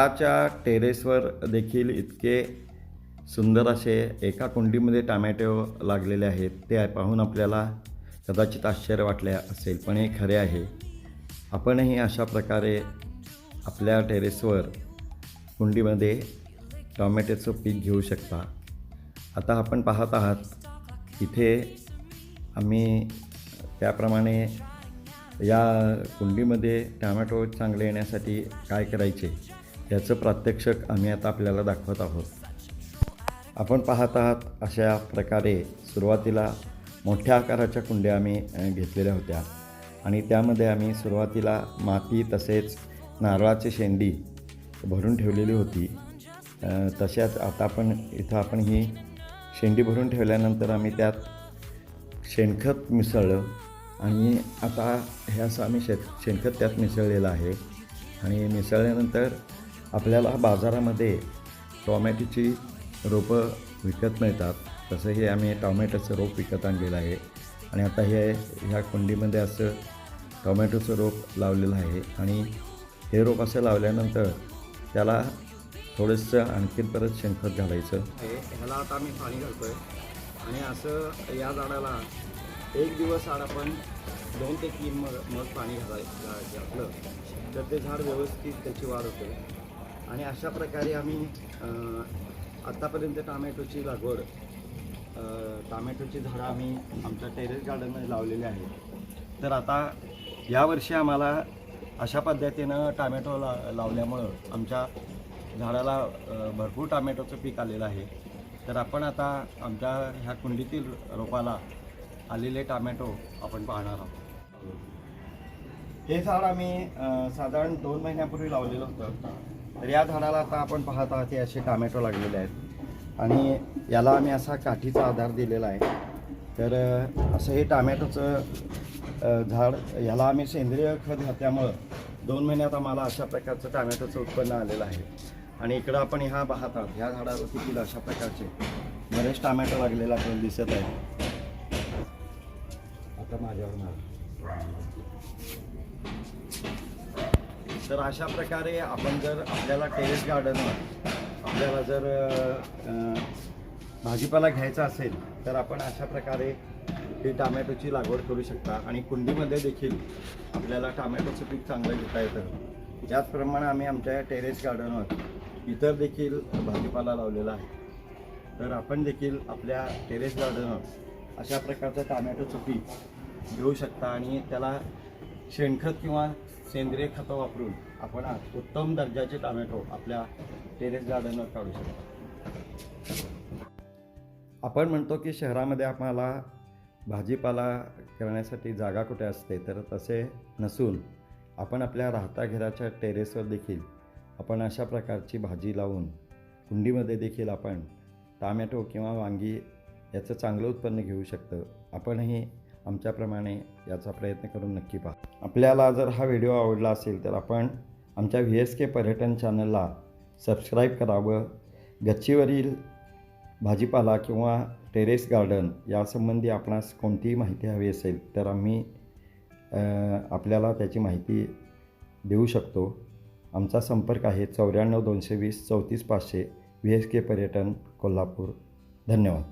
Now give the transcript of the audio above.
घराच्या टेरेसवर देखील इतके सुंदर असे एका कुंडीमध्ये टामॅटो लागलेले आहेत ते पाहून आपल्याला कदाचित आश्चर्य वाटले असेल पण हे खरे आहे. आपणही अशा प्रकारे आपल्या टेरेसवर कुंडीमध्ये टॉमॅटोचं पीक घेऊ शकता. आता आपण पाहत आहात इथे आम्ही त्याप्रमाणे या कुंडीमध्ये टॅमॅटो चांगले येण्यासाठी काय करायचे? याचं प्रात्यक्षिक आम्ही आता आपल्याला दाखवत आहोत. आपण पाहत आहात अशा प्रकारे सुरुवातीला मोठ्या आकाराच्या कुंड्या आम्ही घेतलेल्या होत्या. आणि त्यामध्ये आम्ही सुरुवातीला माती तसेच नारळाची शेंडी भरून ठेवलेली होती. तशाच आता आपण इथं आपण ही शेंडी भरून ठेवल्यानंतर आम्ही त्यात शेणखत मिसळलं. आणि आता हे असं आम्ही शेत शेणखत त्यात मिसळलेलं आहे. आणि मिसळल्यानंतर आपल्याला बाजारामध्ये टॉमॅटोची रोपं विकत मिळतात. तसं हे आम्ही टॉमॅटोचं रोप विकत आणलेलं आहे. आणि आता हे ह्या कुंडीमध्ये असं टोमॅटोचं रोप लावलेलं आहे. आणि हे रोप असं लावल्यानंतर त्याला थोडंसं आणखीन परत शेणखत घालायचं. ह्याला आता आम्ही पाणी घालतोय. आणि असं या झाडाला एक दिवस आड आपण दोन ते तीन मग मग पाणी घालायचं घातलं तर ते झाड व्यवस्थित त्याची वाढ होते. आणि अशा प्रकारे आम्ही आत्तापर्यंत टामॅटोची लागवड टामॅटोची झाडं आम्ही आमच्या टेरेस गार्डनमध्ये लावलेली आहेत. तर आता यावर्षी आम्हाला अशा पद्धतीनं टामॅटो ला लावल्यामुळं आमच्या झाडाला भरपूर टामॅटोचं पीक आलेलं आहे. तर आपण आता आमच्या ह्या कुंडीतील रोपाला आलेले टामॅटो आपण पाहणार आहोत. हे झाड आम्ही साधारण दोन महिन्यापूर्वी लावलेलं होतं. तर या झाडाला आता आपण पाहत आहात हे असे टामॅटो लागलेले आहेत. आणि याला आम्ही असा काठीचा आधार दिलेला आहे. तर असं हे टामॅटोचं झाड ह्याला आम्ही सेंद्रिय खत घातल्यामुळं दोन महिन्यात आम्हाला अशा प्रकारचं टामॅटोचं उत्पन्न आलेलं आहे. आणि इकडं आपण ह्या पाहत आहात ह्या झाडावर देखील अशा प्रकारचे बरेच टामॅटो लागलेला आपल्याला दिसत आहे आता माझ्यावर मला तर अशा प्रकारे आपण जर आपल्याला टेरेस गार्डनवर आपल्याला जर भाजीपाला घ्यायचा असेल तर आपण अशा प्रकारे ही टामॅटोची लागवड करू शकता. आणि कुंडीमध्ये देखील आपल्याला टामॅटोचं पीक चांगलं घेता येतं. त्याचप्रमाणे आम्ही आमच्या टेरेस गार्डनवर इतर देखील भाजीपाला लावलेला आहे. तर आपण देखील आपल्या टेरेस गार्डनवर अशा प्रकारचं टामॅटोचं पीक घेऊ शकता आणि त्याला शेणखत किंवा सेंद्रिय खतं वापरून आपण उत्तम दर्जाचे टामॅटो आपल्या टेरेस गार्डनवर काढू शकतो. आपण म्हणतो की शहरामध्ये आम्हाला भाजीपाला करण्यासाठी जागा कुठे असते तर तसे नसून आपण आपल्या राहता घराच्या टेरेसवर देखील आपण अशा प्रकारची भाजी लावून कुंडीमध्ये देखील आपण टामॅटो किंवा वांगी याचं चांगलं उत्पन्न घेऊ शकतं. आपणही आमच्याप्रमाणे याचा प्रयत्न करून नक्की पहा. आपल्याला जर हा व्हिडिओ आवडला असेल तर आपण आमच्या व्ही एस के पर्यटन चॅनलला सबस्क्राईब करावं. गच्चीवरील भाजीपाला किंवा टेरेस गार्डन यासंबंधी आपणास कोणतीही माहिती हवी असेल तर आम्ही आपल्याला त्याची माहिती देऊ शकतो. आमचा संपर्क आहे चौऱ्याण्णव दोनशे वीस चौतीस पाचशे व्ही एस के पर्यटन कोल्हापूर. धन्यवाद.